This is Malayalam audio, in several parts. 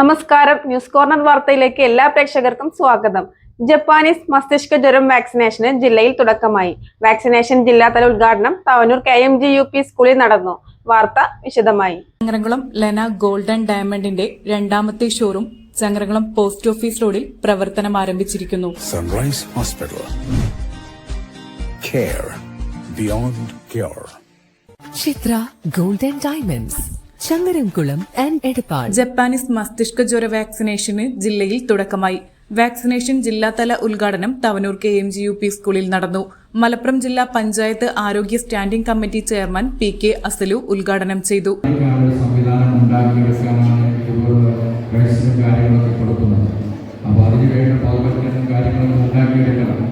നമസ്കാരം. ന്യൂസ് കോർണർ വാർത്തയിലേക്ക് എല്ലാ പ്രേക്ഷകർക്കും സ്വാഗതം. ജപ്പാനീസ് മസ്തിഷ്ക ജ്വരം വാക്സിനേഷന് ജില്ലയിൽ തുടക്കമായി. വാക്സിനേഷൻ ജില്ലാതല ഉദ്ഘാടനം Thavanur K M G U P സ്കൂളിൽ നടന്നു. വാർത്ത വിശദമായി. ചങ്ങരംകുളം ലെന ഗോൾഡൻ ഡയമണ്ടിന്റെ രണ്ടാമത്തെ ഷോറൂം ചങ്ങരംകുളം പോസ്റ്റ് ഓഫീസ് റോഡിൽ പ്രവർത്തനം ആരംഭിച്ചിരിക്കുന്നു. Sunrise hospital care beyond cure. Chitra golden diamonds Changaramkulam and Edappal. Japanese മസ്തിഷ്ക ജ്വര വാക്സിനേഷന് ജില്ലയിൽ തുടക്കമായി. വാക്സിനേഷൻ ജില്ലാതല ഉദ്ഘാടനം Thavanur K M G U P സ്കൂളിൽ നടന്നു. മലപ്പുറം ജില്ലാ പഞ്ചായത്ത് ആരോഗ്യ standing committee chairman P K Asalu ഉദ്ഘാടനം ചെയ്തു. അപ്പോൾ അതിന് വേണ്ട പൗരത്വം കാര്യങ്ങളൊക്കെ ഉണ്ടാക്കിയെടുക്കണം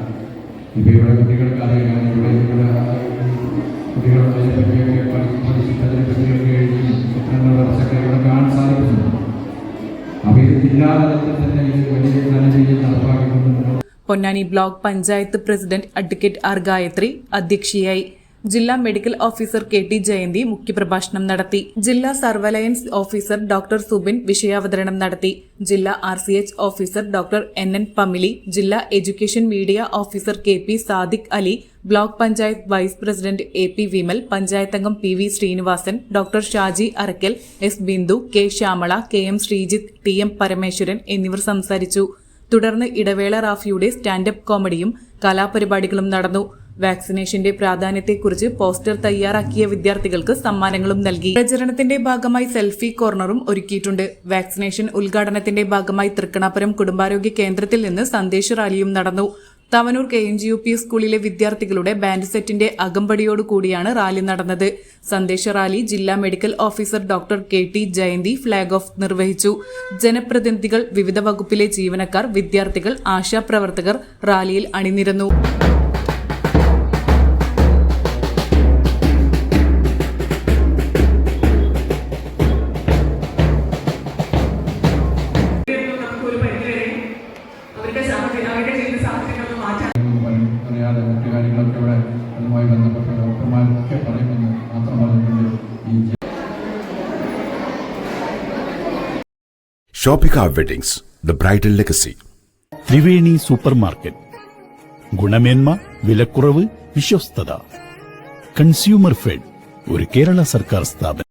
ഇപ്പോൾ ഇവിടെ കുട്ടികൾക്ക് അറിയാം Ponnani block panchayat president advocate R Gayathri അധ്യക്ഷയായി ജില്ലാ medical officer K T Jayanthi മുഖ്യപ്രഭാഷണം നടത്തി. ജില്ലാ സർവലയൻസ് ഓഫീസർ ഡോക്ടർ സുബിൻ വിഷയാവതരണം നടത്തി. ജില്ലാ R C H officer doctor N N Pamili ജില്ലാ education media officer K P Sadiq Ali block panchayat vice president A P Vimal panchayat അംഗം P V Srinivasan doctor Shaji Arakkal S Bindu K Shyamala K M Sreejith T M Parameswaran എന്നിവർ സംസാരിച്ചു. തുടർന്ന് ഇടവേള റാഫിയുടെ സ്റ്റാൻഡപ്പ് കോമഡിയും കലാപരിപാടികളും നടന്നു. വാക്സിനേഷന്റെ പ്രാധാന്യത്തെക്കുറിച്ച് പോസ്റ്റർ തയ്യാറാക്കിയ വിദ്യാർത്ഥികൾക്ക് സമ്മാനങ്ങളും നൽകി. പ്രചരണത്തിന്റെ ഭാഗമായി സെൽഫി കോർണറും ഒരുക്കിയിട്ടുണ്ട്. വാക്സിനേഷൻ ഉദ്ഘാടനത്തിന്റെ ഭാഗമായി തൃക്കണാപുരം കുടുംബാരോഗ്യ കേന്ദ്രത്തിൽ നിന്ന് സന്ദേശ റാലിയും നടന്നു. Thavanur K N G U P സ്കൂളിലെ വിദ്യാർത്ഥികളുടെ ബാൻഡ് സെറ്റിന്റെ അകമ്പടിയോടുകൂടിയാണ് റാലി നടന്നത്. സന്ദേശ റാലി ജില്ലാ medical officer doctor K T Jayanthi flag off നിർവഹിച്ചു. ജനപ്രതിനിധികൾ വിവിധ വകുപ്പിലെ ജീവനക്കാർ വിദ്യാർത്ഥികൾ ആശാപ്രവർത്തകർ റാലിയിൽ അണിനിരന്നു. മറ്റു കാര്യങ്ങളൊക്കെ ഇവിടെ അതുമായി ബന്ധപ്പെട്ട ഡോക്ടർമാരൊക്കെ പറയുമെന്ന് മാത്രം പറഞ്ഞുകൊണ്ട് ഈ Shopika weddings the bridal legacy Triveni supermarket ഗുണമേന്മ വിലക്കുറവ് വിശ്വസ്തത. കൺസ്യൂമർ ഫെഡ് ഒരു കേരള സർക്കാർ സ്ഥാപനം.